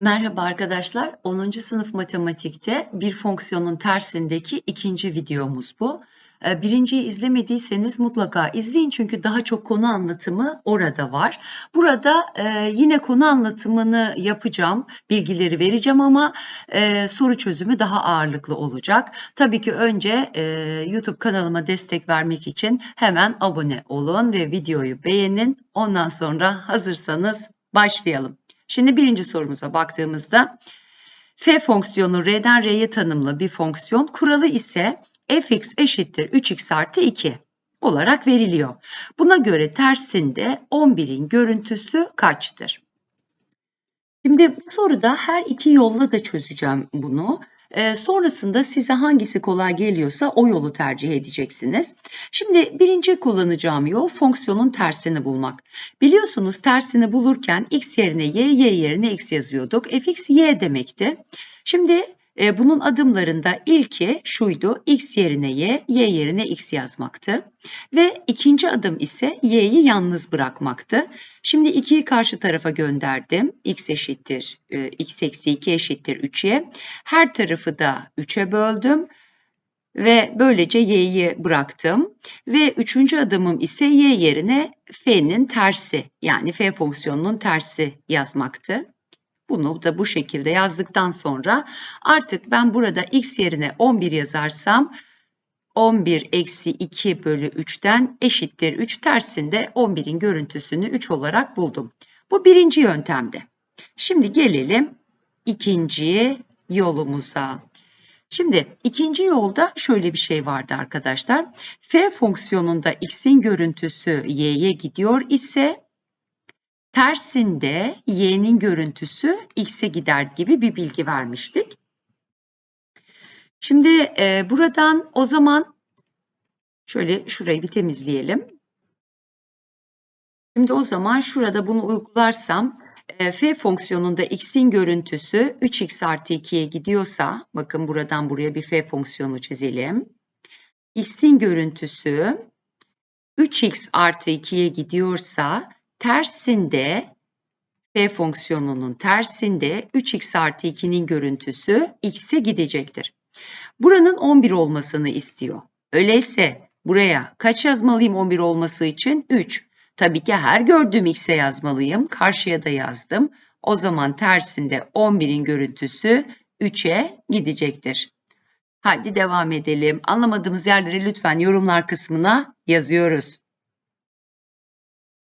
Merhaba arkadaşlar. 10. sınıf matematikte bir fonksiyonun tersindeki ikinci videomuz bu. Ee, Birinciyi izlemediyseniz mutlaka izleyin çünkü daha çok konu anlatımı orada var. Burada e, yine konu anlatımını yapacağım, bilgileri vereceğim ama e, soru çözümü daha ağırlıklı olacak. Tabii ki önce e, YouTube kanalıma destek vermek için hemen abone olun ve videoyu beğenin. Ondan sonra hazırsanız başlayalım. Şimdi birinci sorumuza baktığımızda f fonksiyonu r'den r'ye tanımlı bir fonksiyon kuralı ise fx eşittir 3x artı 2 olarak veriliyor. Buna göre tersinde 11'in görüntüsü kaçtır? Şimdi bu soruda her iki yolla da çözeceğim bunu. Ee, sonrasında size hangisi kolay geliyorsa o yolu tercih edeceksiniz. Şimdi birinci kullanacağım yol fonksiyonun tersini bulmak. Biliyorsunuz tersini bulurken x yerine y, y yerine x yazıyorduk. fx y demekti. Şimdi e, bunun adımlarında ilki şuydu. X yerine Y, Y yerine X yazmaktı. Ve ikinci adım ise Y'yi yalnız bırakmaktı. Şimdi 2'yi karşı tarafa gönderdim. X eşittir, e, X eksi 2 eşittir 3'ye. Her tarafı da 3'e böldüm. Ve böylece y'yi bıraktım. Ve üçüncü adımım ise y yerine f'nin tersi yani f fonksiyonunun tersi yazmaktı. Bunu da bu şekilde yazdıktan sonra artık ben burada x yerine 11 yazarsam 11 eksi 2 bölü 3'ten eşittir 3 tersinde 11'in görüntüsünü 3 olarak buldum. Bu birinci yöntemde. Şimdi gelelim ikinci yolumuza. Şimdi ikinci yolda şöyle bir şey vardı arkadaşlar. F fonksiyonunda x'in görüntüsü y'ye gidiyor ise tersinde y'nin görüntüsü x'e gider gibi bir bilgi vermiştik. Şimdi e, buradan o zaman şöyle şurayı bir temizleyelim. Şimdi o zaman şurada bunu uygularsam e, f fonksiyonunda x'in görüntüsü 3x artı 2'ye gidiyorsa bakın buradan buraya bir f fonksiyonu çizelim. x'in görüntüsü 3x artı 2'ye gidiyorsa tersinde f fonksiyonunun tersinde 3x artı 2'nin görüntüsü x'e gidecektir. Buranın 11 olmasını istiyor. Öyleyse buraya kaç yazmalıyım 11 olması için? 3. Tabii ki her gördüğüm x'e yazmalıyım. Karşıya da yazdım. O zaman tersinde 11'in görüntüsü 3'e gidecektir. Hadi devam edelim. Anlamadığımız yerleri lütfen yorumlar kısmına yazıyoruz.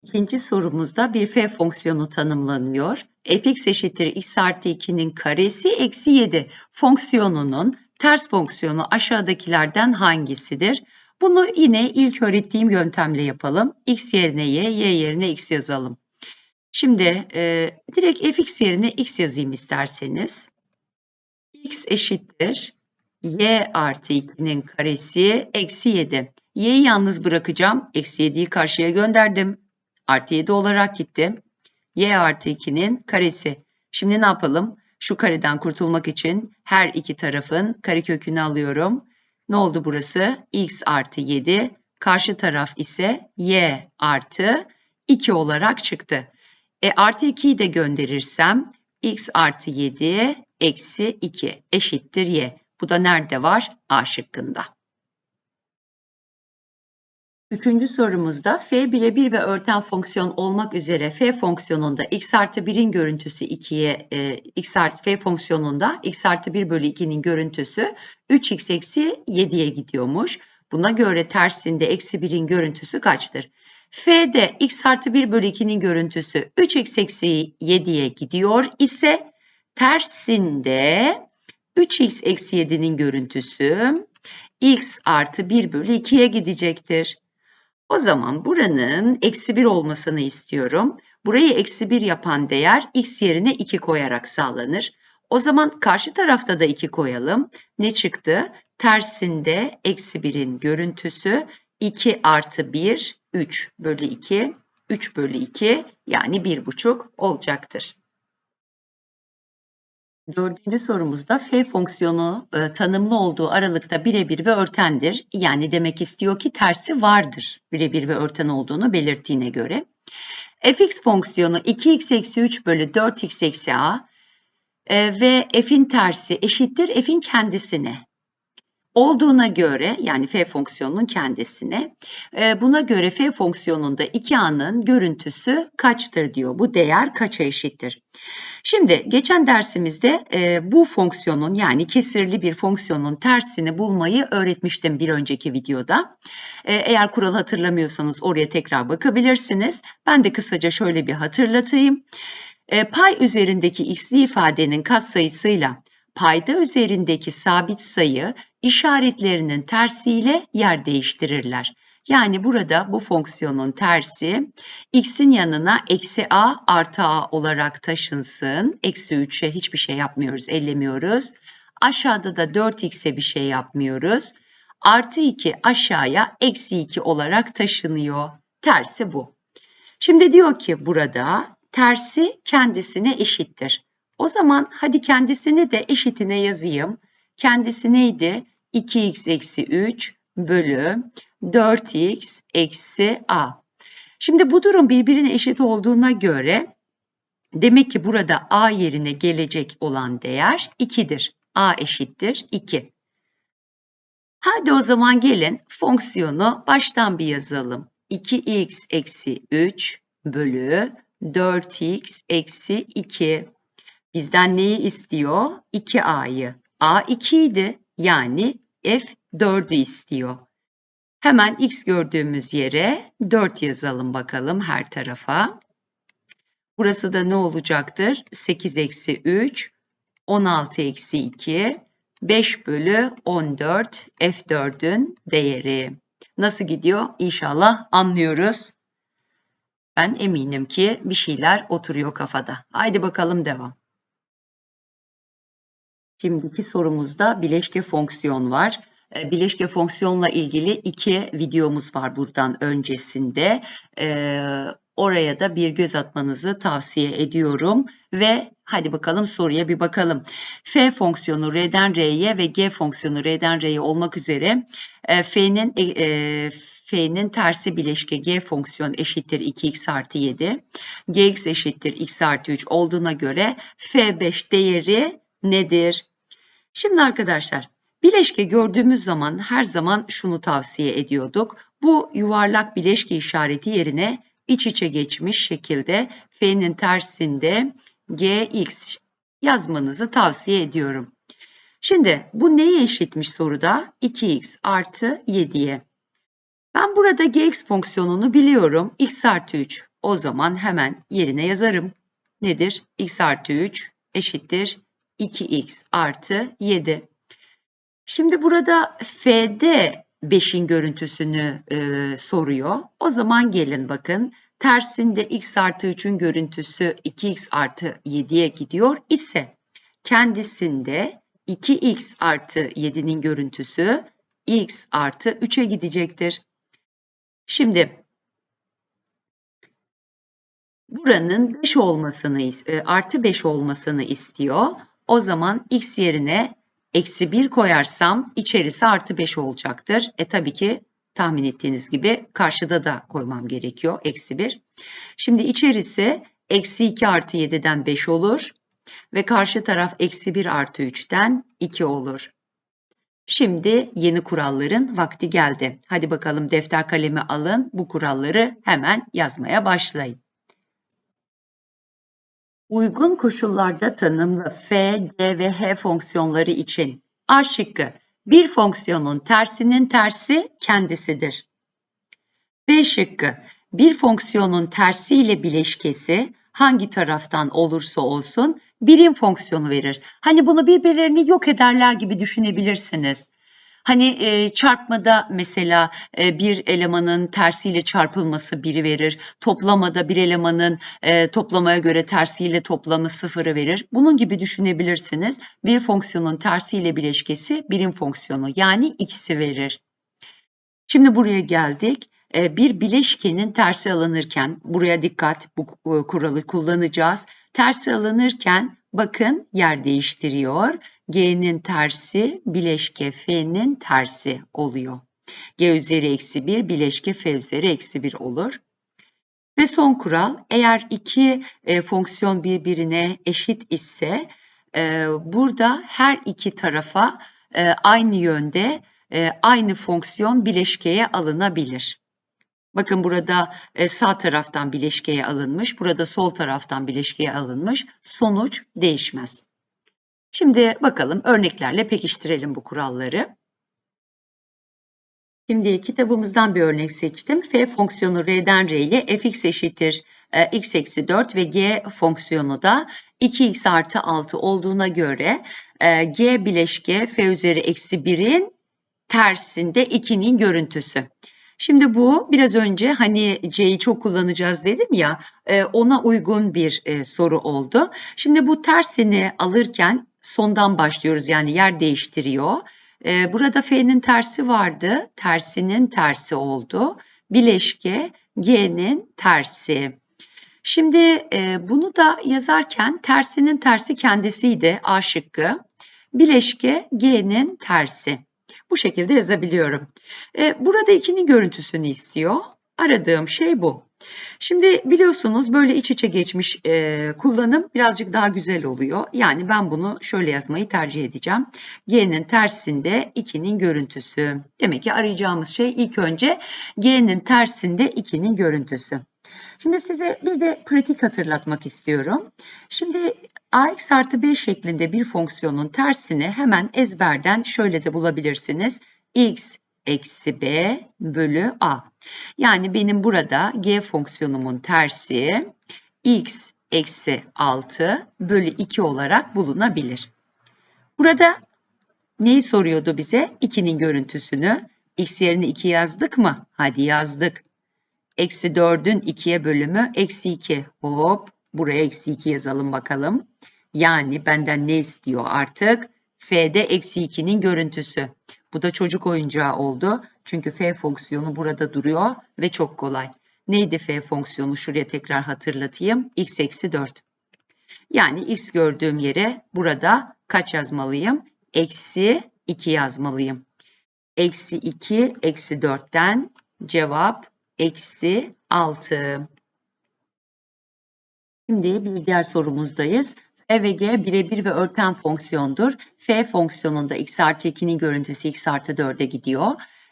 İkinci sorumuzda bir f fonksiyonu tanımlanıyor. fx eşittir x artı 2'nin karesi eksi 7 fonksiyonunun ters fonksiyonu aşağıdakilerden hangisidir? Bunu yine ilk öğrettiğim yöntemle yapalım. x yerine y, y yerine x yazalım. Şimdi e, direkt fx yerine x yazayım isterseniz. x eşittir y artı 2'nin karesi eksi 7. y'yi yalnız bırakacağım. Eksi 7'yi karşıya gönderdim artı 7 olarak gitti. y artı 2'nin karesi. Şimdi ne yapalım? Şu kareden kurtulmak için her iki tarafın karekökünü alıyorum. Ne oldu burası? x artı 7. Karşı taraf ise y artı 2 olarak çıktı. E artı 2'yi de gönderirsem x artı 7 eksi 2 eşittir y. Bu da nerede var? A şıkkında. Üçüncü sorumuzda f birebir ve örten fonksiyon olmak üzere f fonksiyonunda x artı 1'in görüntüsü 2'ye e, x artı f fonksiyonunda x artı 1 bölü 2'nin görüntüsü 3x eksi 7'ye gidiyormuş. Buna göre tersinde eksi 1'in görüntüsü kaçtır? F'de x artı 1 bölü 2'nin görüntüsü 3x eksi 7'ye gidiyor ise tersinde 3x eksi 7'nin görüntüsü x artı 1 bölü 2'ye gidecektir. O zaman buranın eksi 1 olmasını istiyorum. Burayı eksi 1 yapan değer x yerine 2 koyarak sağlanır. O zaman karşı tarafta da 2 koyalım. Ne çıktı? Tersinde eksi 1'in görüntüsü 2 artı 1, 3 bölü 2, 3 bölü 2 yani 1,5 olacaktır. Dördüncü sorumuzda f fonksiyonu e, tanımlı olduğu aralıkta birebir ve örtendir. Yani demek istiyor ki tersi vardır birebir ve örten olduğunu belirttiğine göre. fx fonksiyonu 2x eksi 3 bölü 4x eksi a e, ve f'in tersi eşittir f'in kendisine olduğuna göre yani f fonksiyonunun kendisine e, buna göre f fonksiyonunda 2a'nın görüntüsü kaçtır diyor. Bu değer kaça eşittir? Şimdi geçen dersimizde e, bu fonksiyonun yani kesirli bir fonksiyonun tersini bulmayı öğretmiştim bir önceki videoda. E, eğer kural hatırlamıyorsanız oraya tekrar bakabilirsiniz. Ben de kısaca şöyle bir hatırlatayım. E, pay üzerindeki x'li ifadenin katsayısıyla payda üzerindeki sabit sayı işaretlerinin tersiyle yer değiştirirler. Yani burada bu fonksiyonun tersi x'in yanına eksi a artı a olarak taşınsın. Eksi 3'e hiçbir şey yapmıyoruz, ellemiyoruz. Aşağıda da 4x'e bir şey yapmıyoruz. Artı 2 aşağıya eksi 2 olarak taşınıyor. Tersi bu. Şimdi diyor ki burada tersi kendisine eşittir. O zaman hadi kendisini de eşitine yazayım. Kendisi neydi? 2x eksi 3 bölü 4x eksi a. Şimdi bu durum birbirine eşit olduğuna göre demek ki burada a yerine gelecek olan değer 2'dir. a eşittir 2. Hadi o zaman gelin fonksiyonu baştan bir yazalım. 2x eksi 3 bölü 4x eksi 2. Bizden neyi istiyor? 2a'yı. a 2 idi yani f 4'ü istiyor. Hemen x gördüğümüz yere 4 yazalım bakalım her tarafa. Burası da ne olacaktır? 8 eksi 3, 16 eksi 2, 5 bölü 14 F4'ün değeri. Nasıl gidiyor? İnşallah anlıyoruz. Ben eminim ki bir şeyler oturuyor kafada. Haydi bakalım devam. Şimdiki sorumuzda bileşke fonksiyon var. Ee, bileşke fonksiyonla ilgili iki videomuz var buradan öncesinde. Ee, oraya da bir göz atmanızı tavsiye ediyorum. Ve hadi bakalım soruya bir bakalım. F fonksiyonu R'den R'ye ve G fonksiyonu R'den R'ye olmak üzere e, F'nin e, e, F'nin tersi bileşke G fonksiyon eşittir 2x artı 7. Gx eşittir x artı 3 olduğuna göre F5 değeri nedir? Şimdi arkadaşlar bileşke gördüğümüz zaman her zaman şunu tavsiye ediyorduk. Bu yuvarlak bileşke işareti yerine iç içe geçmiş şekilde F'nin tersinde Gx yazmanızı tavsiye ediyorum. Şimdi bu neye eşitmiş soruda? 2x artı 7'ye. Ben burada gx fonksiyonunu biliyorum. x artı 3. O zaman hemen yerine yazarım. Nedir? x artı 3 eşittir 2x artı 7. Şimdi burada f'de 5'in görüntüsünü e, soruyor. O zaman gelin bakın tersinde x artı 3'ün görüntüsü 2x artı 7'ye gidiyor ise kendisinde 2x artı 7'nin görüntüsü x artı 3'e gidecektir. Şimdi buranın 5 olmasını e, artı 5 olmasını istiyor. O zaman x yerine eksi 1 koyarsam içerisi artı 5 olacaktır. E tabii ki tahmin ettiğiniz gibi karşıda da koymam gerekiyor eksi 1. Şimdi içerisi eksi 2 artı 7'den 5 olur. Ve karşı taraf eksi 1 artı 3'ten 2 olur. Şimdi yeni kuralların vakti geldi. Hadi bakalım defter kalemi alın. Bu kuralları hemen yazmaya başlayın. Uygun koşullarda tanımlı f, d ve h fonksiyonları için A şıkkı bir fonksiyonun tersinin tersi kendisidir. B şıkkı bir fonksiyonun tersi ile bileşkesi hangi taraftan olursa olsun birim fonksiyonu verir. Hani bunu birbirlerini yok ederler gibi düşünebilirsiniz. Hani e, çarpmada mesela e, bir elemanın tersiyle çarpılması biri verir. Toplamada bir elemanın e, toplamaya göre tersiyle toplamı sıfırı verir. Bunun gibi düşünebilirsiniz. Bir fonksiyonun tersiyle bileşkesi birim fonksiyonu yani ikisi verir. Şimdi buraya geldik. E, bir bileşkenin tersi alınırken, buraya dikkat bu e, kuralı kullanacağız. Tersi alınırken bakın yer değiştiriyor G'nin tersi bileşke F'nin tersi oluyor. G üzeri eksi 1 bileşke F üzeri eksi 1 olur. Ve son kural eğer iki e, fonksiyon birbirine eşit ise e, burada her iki tarafa e, aynı yönde e, aynı fonksiyon bileşkeye alınabilir. Bakın burada e, sağ taraftan bileşkeye alınmış, burada sol taraftan bileşkeye alınmış. Sonuç değişmez. Şimdi bakalım örneklerle pekiştirelim bu kuralları. Şimdi kitabımızdan bir örnek seçtim. F fonksiyonu R'den R'ye fx eşittir e, x eksi 4 ve g fonksiyonu da 2x artı 6 olduğuna göre e, g bileşke f üzeri eksi 1'in tersinde 2'nin görüntüsü. Şimdi bu biraz önce hani C'yi çok kullanacağız dedim ya e, ona uygun bir e, soru oldu. Şimdi bu tersini alırken sondan başlıyoruz yani yer değiştiriyor. E, burada F'nin tersi vardı. Tersinin tersi oldu. Bileşke G'nin tersi. Şimdi bunu da yazarken tersinin tersi kendisiydi A şıkkı. Bileşke G'nin tersi. Bu şekilde yazabiliyorum. E, burada 2'nin görüntüsünü istiyor. Aradığım şey bu. Şimdi biliyorsunuz böyle iç içe geçmiş e, kullanım birazcık daha güzel oluyor. Yani ben bunu şöyle yazmayı tercih edeceğim. G'nin tersinde 2'nin görüntüsü. Demek ki arayacağımız şey ilk önce G'nin tersinde 2'nin görüntüsü. Şimdi size bir de pratik hatırlatmak istiyorum. Şimdi ax artı b şeklinde bir fonksiyonun tersini hemen ezberden şöyle de bulabilirsiniz. x eksi b bölü a. Yani benim burada g fonksiyonumun tersi x eksi 6 bölü 2 olarak bulunabilir. Burada neyi soruyordu bize? 2'nin görüntüsünü. x yerine 2 yazdık mı? Hadi yazdık. Eksi 4'ün 2'ye bölümü eksi 2. Hop buraya eksi 2 yazalım bakalım. Yani benden ne istiyor artık? F'de eksi 2'nin görüntüsü. Bu da çocuk oyuncağı oldu. Çünkü F fonksiyonu burada duruyor ve çok kolay. Neydi F fonksiyonu? Şuraya tekrar hatırlatayım. x eksi 4. Yani x gördüğüm yere burada kaç yazmalıyım? Eksi 2 yazmalıyım. Eksi 2 eksi 4'ten cevap eksi 6. Şimdi bir diğer sorumuzdayız. F ve G birebir ve örten fonksiyondur. F fonksiyonunda x artı 2'nin görüntüsü x artı 4'e gidiyor.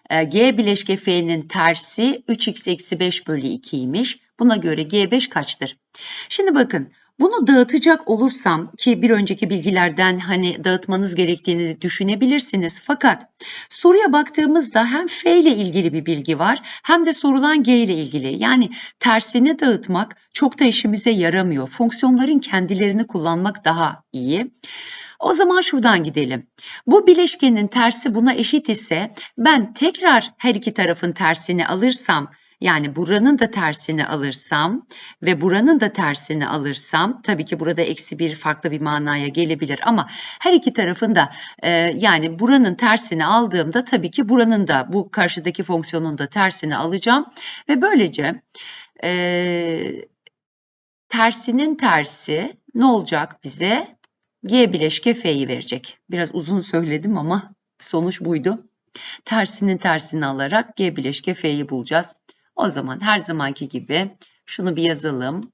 Ee, G bileşke F'nin tersi 3x eksi 5 bölü 2'ymiş. Buna göre G5 kaçtır? Şimdi bakın bunu dağıtacak olursam ki bir önceki bilgilerden hani dağıtmanız gerektiğini düşünebilirsiniz. Fakat soruya baktığımızda hem F ile ilgili bir bilgi var hem de sorulan G ile ilgili. Yani tersini dağıtmak çok da işimize yaramıyor. Fonksiyonların kendilerini kullanmak daha iyi. O zaman şuradan gidelim. Bu bileşkenin tersi buna eşit ise ben tekrar her iki tarafın tersini alırsam yani buranın da tersini alırsam ve buranın da tersini alırsam tabii ki burada eksi bir farklı bir manaya gelebilir ama her iki tarafın da e, yani buranın tersini aldığımda tabii ki buranın da bu karşıdaki fonksiyonun da tersini alacağım ve böylece e, tersinin tersi ne olacak bize? G bileşke F'yi verecek. Biraz uzun söyledim ama sonuç buydu. Tersinin tersini alarak G bileşke F'yi bulacağız. O zaman her zamanki gibi şunu bir yazalım.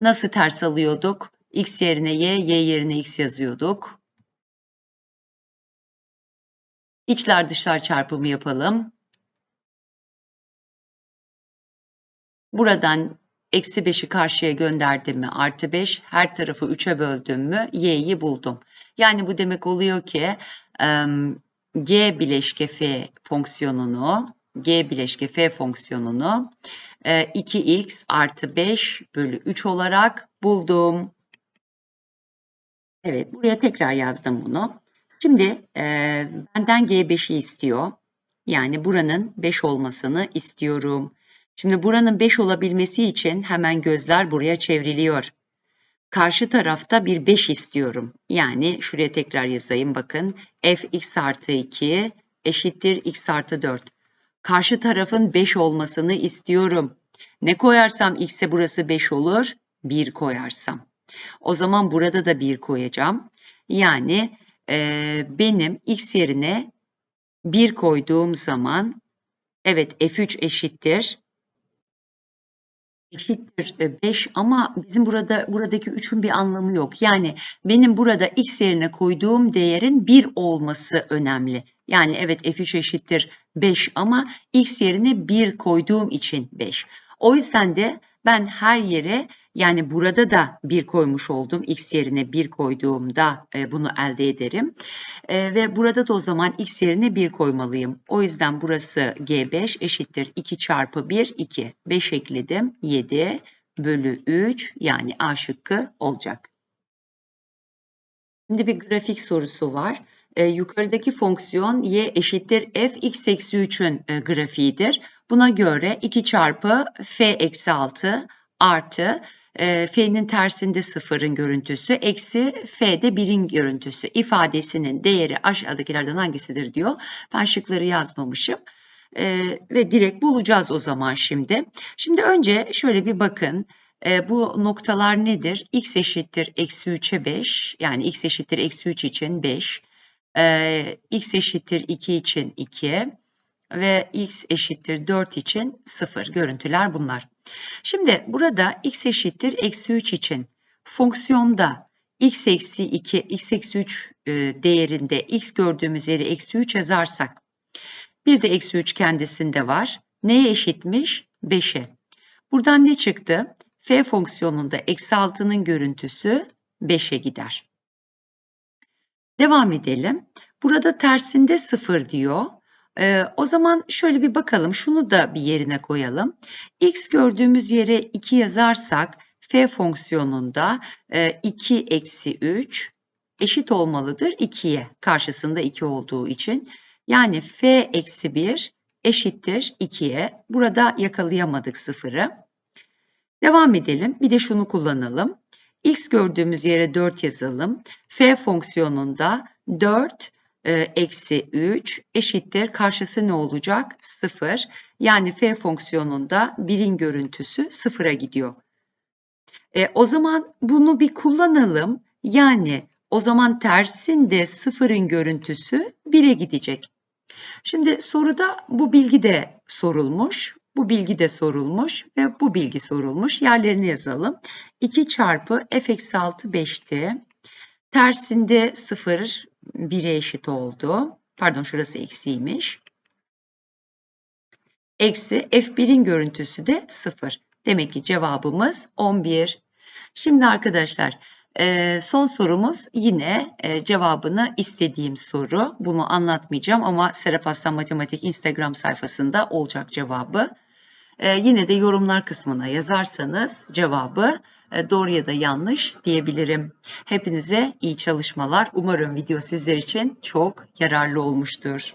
Nasıl ters alıyorduk? X yerine Y, Y yerine X yazıyorduk. İçler dışlar çarpımı yapalım. Buradan eksi 5'i karşıya gönderdim mi artı 5 her tarafı 3'e böldüm mü y'yi buldum. Yani bu demek oluyor ki g bileşke f fonksiyonunu g bileşke f fonksiyonunu 2x artı 5 bölü 3 olarak buldum. Evet buraya tekrar yazdım bunu. Şimdi e, benden G5'i istiyor. Yani buranın 5 olmasını istiyorum. Şimdi buranın 5 olabilmesi için hemen gözler buraya çevriliyor. Karşı tarafta bir 5 istiyorum. Yani şuraya tekrar yazayım bakın. f x artı 2 eşittir x artı 4. Karşı tarafın 5 olmasını istiyorum. Ne koyarsam x'e burası 5 olur? 1 koyarsam. O zaman burada da 1 koyacağım. Yani e, benim x yerine 1 koyduğum zaman evet f3 eşittir eşittir 5 ama bizim burada buradaki 3'ün bir anlamı yok. Yani benim burada x yerine koyduğum değerin 1 olması önemli. Yani evet f3 eşittir 5 ama x yerine 1 koyduğum için 5. O yüzden de ben her yere yani burada da 1 koymuş oldum. X yerine 1 koyduğumda e, bunu elde ederim. E, ve burada da o zaman x yerine 1 koymalıyım. O yüzden burası G5 eşittir 2 çarpı 1 2. 5 ekledim 7 bölü 3 yani A şıkkı olacak. Şimdi bir grafik sorusu var. E, yukarıdaki fonksiyon y eşittir f x eksi 3'ün e, grafiğidir. Buna göre 2 çarpı f eksi 6 artı e, f'nin tersinde sıfırın görüntüsü eksi f'de birin görüntüsü ifadesinin değeri aşağıdakilerden hangisidir diyor. Ben şıkları yazmamışım. E, ve direkt bulacağız o zaman şimdi. Şimdi önce şöyle bir bakın. E, bu noktalar nedir? x eşittir eksi 3'e 5 yani x eşittir eksi 3 için 5. E, x eşittir 2 için 2 ve x eşittir 4 için 0 görüntüler bunlar. Şimdi burada x eşittir eksi 3 için fonksiyonda x eksi 2, x eksi 3 e, değerinde x gördüğümüz yeri eksi 3 yazarsak bir de eksi 3 kendisinde var. Neye eşitmiş? 5'e. Buradan ne çıktı? f fonksiyonunda eksi 6'nın görüntüsü 5'e gider. Devam edelim. Burada tersinde 0 diyor. Ee, o zaman şöyle bir bakalım. Şunu da bir yerine koyalım. x gördüğümüz yere 2 yazarsak f fonksiyonunda e, 2 eksi 3 eşit olmalıdır 2'ye. Karşısında 2 olduğu için. Yani f eksi 1 eşittir 2'ye. Burada yakalayamadık sıfırı. Devam edelim. Bir de şunu kullanalım. x gördüğümüz yere 4 yazalım. f fonksiyonunda 4 e, eksi 3 eşittir. Karşısı ne olacak? 0. Yani f fonksiyonunda birin görüntüsü 0'a gidiyor. E, o zaman bunu bir kullanalım. Yani o zaman tersinde sıfırın görüntüsü 1'e gidecek. Şimdi soruda bu bilgi de sorulmuş. Bu bilgi de sorulmuş ve bu bilgi sorulmuş. Yerlerini yazalım. 2 çarpı f eksi 6 5'ti. Tersinde 0 1'e eşit oldu. Pardon şurası eksiymiş. Eksi f1'in görüntüsü de 0. Demek ki cevabımız 11. Şimdi arkadaşlar son sorumuz yine cevabını istediğim soru. Bunu anlatmayacağım ama Serap Aslan Matematik Instagram sayfasında olacak cevabı. Yine de yorumlar kısmına yazarsanız cevabı doğru ya da yanlış diyebilirim. Hepinize iyi çalışmalar. Umarım video sizler için çok yararlı olmuştur.